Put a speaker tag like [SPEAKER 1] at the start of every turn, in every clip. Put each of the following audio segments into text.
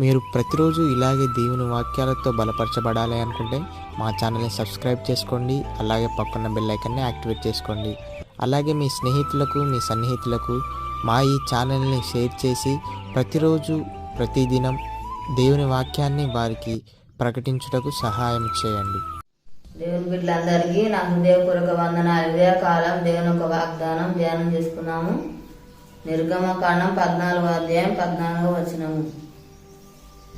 [SPEAKER 1] మీరు ప్రతిరోజు ఇలాగే దేవుని వాక్యాలతో బలపరచబడాలి అనుకుంటే మా ఛానల్ని సబ్స్క్రైబ్ చేసుకోండి అలాగే పక్కన బెల్ ఐకన్ని యాక్టివేట్ చేసుకోండి. అలాగే మీ స్నేహితులకు మీ సన్నిహితులకు మా ఈ ఛానల్ని షేర్ చేసి ప్రతిరోజు ప్రతిదినం దేవుని వాక్యాన్ని వారికి ప్రకటించుటకు సహాయం చేయండి.
[SPEAKER 2] దేవుని బిడ్డలందరికీ నా హృదయపూర్వక వందనాలు. కాలం దేవుని ఒక వాగ్దానం ధ్యానం చేసుకున్నాము. నిర్గమకాండం పద్నాలుగో అధ్యాయం పద్నాలుగో వచనము.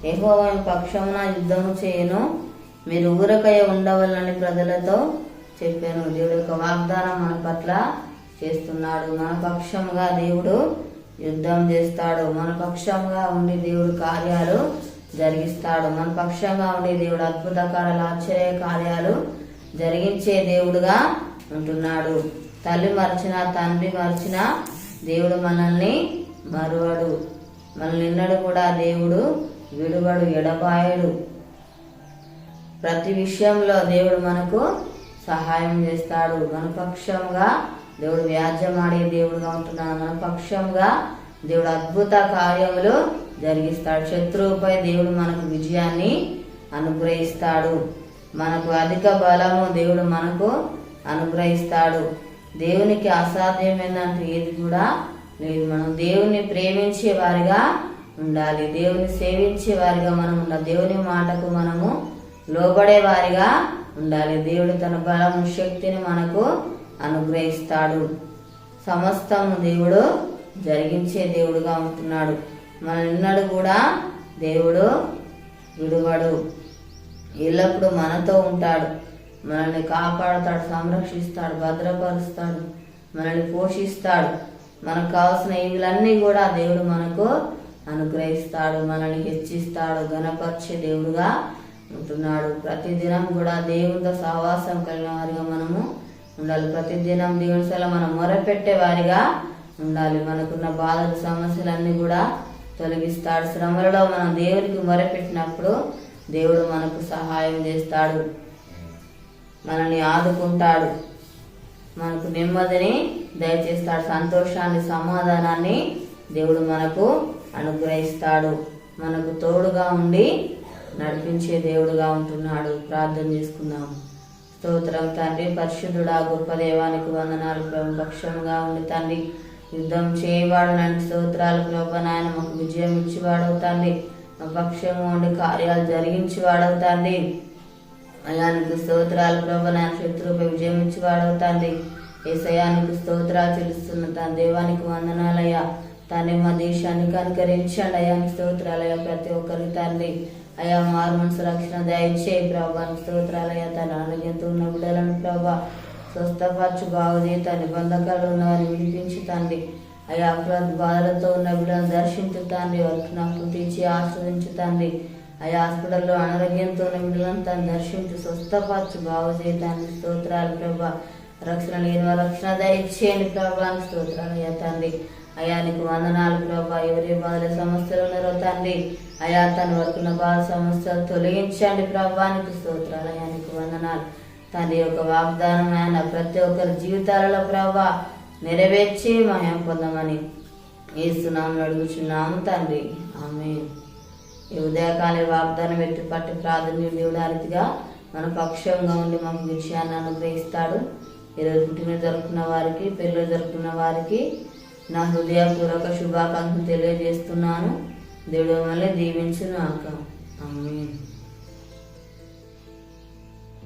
[SPEAKER 2] యెహోవా పక్షమున యుద్ధము చేయను. మీరు ఊరకయ ఉండవాలని ప్రజలతో చెప్పాను. దేవుడి యొక్క వాగ్దానం మన పట్ల చేస్తున్నాడు. మన పక్షంగా దేవుడు యుద్ధం చేస్తాడు. మన పక్షంగా ఉండి దేవుడు కార్యాలు జరిగిస్తాడు. మన పక్షంగా ఉండి దేవుడు అద్భుత కార్యాలు ఆశ్చర్య కార్యాలు జరిగించే దేవుడుగా ఉంటున్నాడు. తల్లి మరచిన తండ్రి మరచిన దేవుడు మనల్ని మరువడు. మనల్ని నిన్నడు కూడా దేవుడు విడువడు ఎడబాయడు. ప్రతి విషయంలో దేవుడు మనకు సహాయం చేస్తాడు. మన పక్షంగా దేవుడు వ్యాజ్యమాడే దేవుడుగా ఉంటున్నాడు. మన పక్షంగా దేవుడు అద్భుత కార్యములు జరిగిస్తాడు. శత్రువుపై దేవుడు మనకు విజయాన్ని అనుగ్రహిస్తాడు. మనకు అధిక బలము దేవుడు మనకు అనుగ్రహిస్తాడు. దేవునికి అసాధ్యమైనంటూ ఏది కూడా లేదు. మనం దేవుణ్ణి ప్రేమించే వారిగా ఉండాలి. దేవుని సేవించే వారిగా మనం ఉండాలి దేవుని మాటకు మనము లోబడే వారిగా ఉండాలి. దేవుడు తన బలం శక్తిని మనకు అనుగ్రహిస్తాడు. సమస్తము దేవుడు జరిగించే దేవుడుగా ఉంటున్నాడు. మన నిన్నడు కూడా దేవుడు విడువడు. ఎల్లప్పుడూ మనతో ఉంటాడు. మనల్ని కాపాడుతాడు సంరక్షిస్తాడు భద్రపరుస్తాడు మనల్ని పోషిస్తాడు. మనకు కావాల్సిన ఇవిలన్నీ కూడా దేవుడు మనకు అనుగ్రహిస్తాడు మనల్ని హెచ్చిస్తాడు గణపరిచే దేవుడుగా ఉంటున్నాడు. ప్రతిదినం కూడా దేవునితో సహవాసం కలిగిన వారిగా మనము ఉండాలి. ప్రతిదినం దేవుని సెల మనం మొరపెట్టే వారిగా ఉండాలి. మనకున్న బాధలు సమస్యలన్నీ కూడా తొలగిస్తాడు. శ్రమలలో మనం దేవునికి మొరపెట్టినప్పుడు దేవుడు మనకు సహాయం చేస్తాడు. మనల్ని ఆదుకుంటాడు. మనకు నెమ్మదిని దయచేస్తాడు. సంతోషాన్ని సమాధానాన్ని దేవుడు మనకు అనుగ్రహిస్తాడు. మనకు తోడుగా ఉండి నడిపించే దేవుడుగా ఉంటున్నాడు. ప్రార్థన చేసుకుందాం. స్తోత్రం తండ్రి పరిశుద్ధుడా గొప్ప దేవానికి వందనాలు పక్షంగా ఉండి తండ్రి యుద్ధం చేయవాడు నన్ను స్తోత్రాలకు ప్రభు నాయన మాకు విజయం ఇచ్చివాడు మా పక్షము ఉండి కార్యాలు జరిగించి తండ్రి. అయానికి స్తోత్రాలు. ప్రభునాయన శత్రువుపై విజయం ఇచ్చివాడు తండ్రి. ఏసయానికి స్తోత్రాలు చెల్లిస్తున్న తన దేవానికి వందనాలయ్యా. తండ్రి మా దేశానికి అనుకరించండి అయానికి స్తోత్రాలయ ప్రతి ఒక్కరి తండ్రి. అయా మారు మనసు రక్షణ దయచేయి ప్రభానికి స్తోత్రాలయ తన ఆరోగ్యంతో ఉన్న బిడ్డలను ప్రభా స్వస్థపరచు బాగుదే తండ్రి బంధకాలు ఉన్నవారిని విడిపించి తండ్రి. అయా అపరాధ బాధలతో ఉన్న బిడ్డలను దర్శించు తండ్రి. వారికి నాకు తీర్చి ఆస్వాదించు తండ్రి. అయా హాస్పిటల్లో అనారోగ్యంతో ఉన్న బిడ్డలను తను దర్శించు స్వస్థపరచు బాగుదే తండ్రి స్తోత్రాలు ప్రభా రక్షణ లేని రక్షణ దయచేయండి ప్రభావం స్తోత్రాలు అయ్యా తండ్రి. అయా నీకు వందనాలు ప్రభా. ఎవరి బాధల సమస్యలు ఉన్నారో తండ్రి. అయా తన వరకున్న బాధ సమస్యలు తొలగించండి ప్రభానికి స్తోత్రాలు అయా నీకు వందనాలు. తండ్రి యొక్క వాగ్దానం ఆయన ప్రతి ఒక్కరి జీవితాలలో ప్రభా నెరవేర్చి మహం పొందమని ఏస్తున్నాము అడుగుచున్నాము తండ్రి. ఆమె ఈ ఉదయకాల వాగ్దానం ఎట్టి పట్టి ప్రాధాన్యం దేవుడారిగా మన పక్షంగా ఉండి మాకు విషయాన్ని అనుగ్రహిస్తాడు. ఈరోజు పుట్టిన జరుపుకున్న వారికి పెళ్ళి జరుపుకున్న వారికి నా హృదయపూర్వక శుభాకాంక్షలు తెలియజేస్తున్నాను. దేవుడు మళ్ళీ దీవించును ఆక. అమ్మీ